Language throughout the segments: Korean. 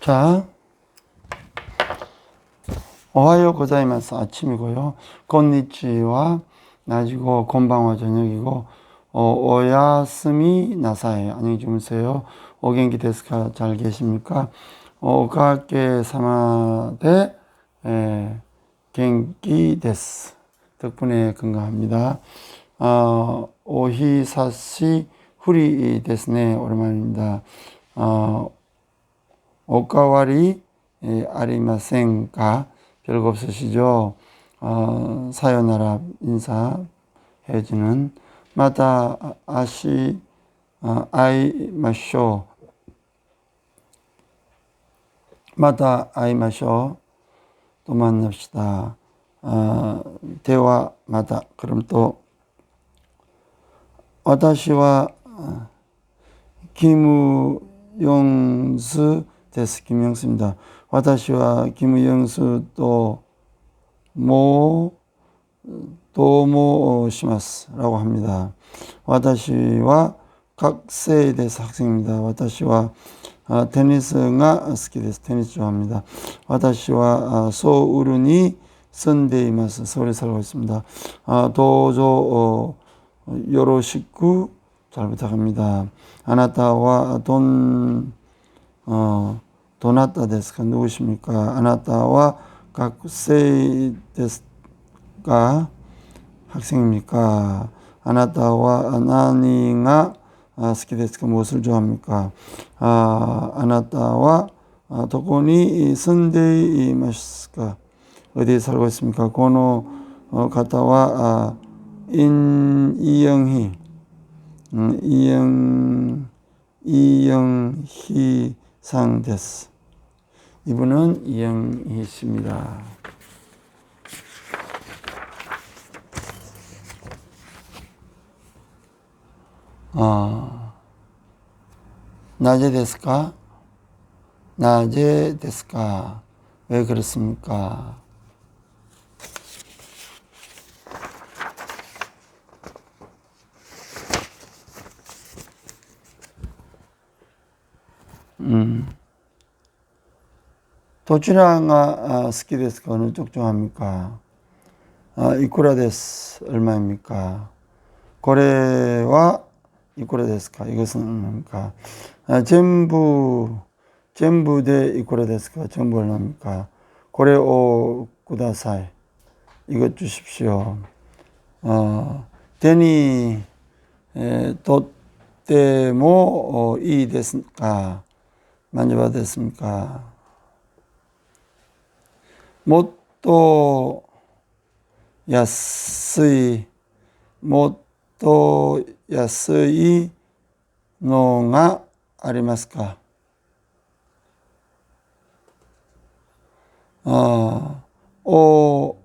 자, 오하요 고자이마스 아침이고요. 곤니치와 낮이고 곤방와 저녁이고 어, 오야스미 나사에 안녕히 주무세요. 오겐기 데스카 잘 계십니까? 오가케 사마데 에, 겐기 데스 덕분에 건강합니다. 어, 오히사시 후리 데스네 오랜만입니다. 어, 오카와리 에, 아리마센가 별거 없으시죠? 어, 사요나라 인사 해주는 마다 아시 어, 아이 마쇼 마다 아이 마쇼 또 만납시다. 어, 대화 마다 그럼 또 와다시와 어, 김우영수 데스 김영수입니다. 와다시와 김우영수 또모 도모 시마스라고 합니다. 와다시와 각세에 대해서 학생입니다. 와다시와 아, 테니스가 스키 데스 테니스 좋아합니다. 와다시와 아, 소우르니 선데이마스 서울에 살고 있습니다. 아, 도조 어, 요로시쿠 잘 부탁합니다. 아나타와 돈 어, 도나타 데스가 누구십니까? 아나타와 각세이 데스가 학생입니까? 아나타와 나니가 아, 스키 데스가 무엇을 좋아합니까? 아, 아나타와 아, 도코니 선데이 마시스까? 어디에 살고 있습니까? 고노 어, 가타와 아, 인 이영희 음, 이영 이영희 상 데스. 이분은 이영희 씨입니다. 아, 낮에 데스까? 낮에 데스까? 왜 그렇습니까? 음. 도치랑아 아, 스키 데스가 어느 쪽 좋아합니까? 아, 이쿠라 데스 얼마입니까? 고래와 이쿠라 데스까 이것은 얼마입니까? 아, 전부 전부 대 이쿠라 데스까 전부 얼마입니까? 고래 오 구다사이 이것 주십시오. 어, 데니 에, 도떼모 어, 이 데스까 만져받았습니까? 못도 야스이 못도 야스이 노가 아리마스까? 어, 오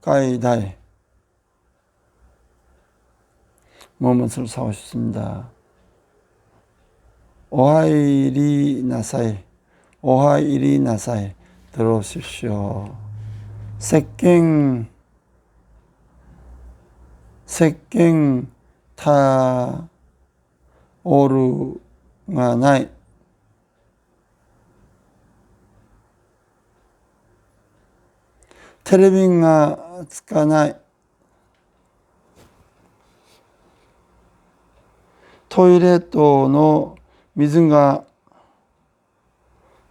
가이다이 무엇을 사고 싶습니다. 오하이리 나사이, 오하이리 나사이 들어오십시오. 石鹸石鹸たおるがない。テレビがつかない。トイレットの水が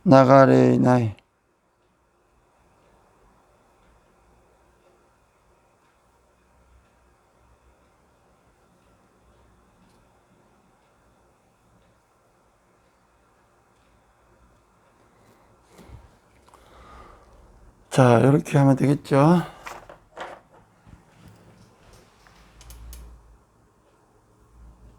流れない。 자, 이렇게 하면 되겠죠?